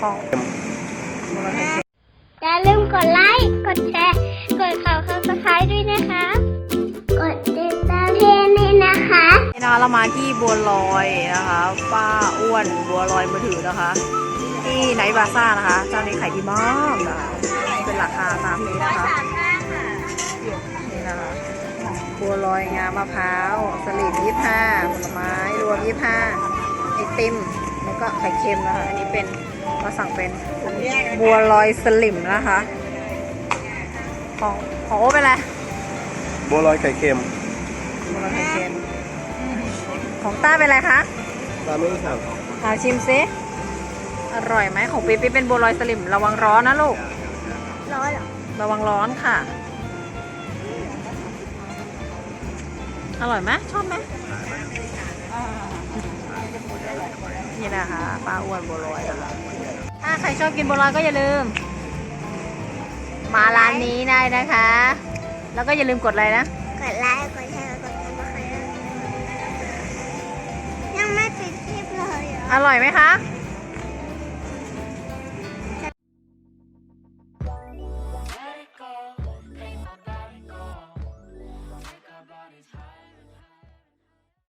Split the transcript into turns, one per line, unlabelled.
ค็ม
อย่าลืมกดไลค์ กดแชร์ กดข่าวข่าวสไครด้วยนะคะ กดติดตามเพจด้วยนะคะ
นี่นะคะเรามาที่บัวลอยนะคะ ป้าอ้วนบัวลอยมือถือนะคะ ที่ไนท์บาซ่านะคะ เจ้านี้ขายดีมากนะคะเป็นราคาตามนี้นะคะ นี่นะคะ บัวลอยงามะพร้าว สลิดยี่ห้าผลไม้รวมยี่ห้าไอติม แล้วก็ไข่เค็มนะคะ อันนี้เป็น เราสั่งเป็นบัวลอยสลิมนะคะ ของของโอ้เป็นอะไร
บัวลอยไข่เค็ม
บัวลอยไข่เค็ม ของต้าเป็นอะไรคะ
ตามไม่ได้สั่ง
เอาชิมซิอร่อยไหมของปิ๊ปปิ๊ปเป็นบัวลอยสลิมระวังร้อนนะลูก
ร้อนเหรอ
ระวังร้อนค่ะ อร่อยไหมชอบไหมนี่นะคะปลาอ้วนบัวลอยนะคะ ถ้าใครชอบกินบัวลอยก็อย่าลืม มาร้านนี้ได้นะคะ แล้วก็อย่าลืมกดอะไรนะ
กดไลค์ กดแชร์ กดติดตามยังไม่ปิดคลิปเลยเหรอ
อร่อยไหมคะ
อ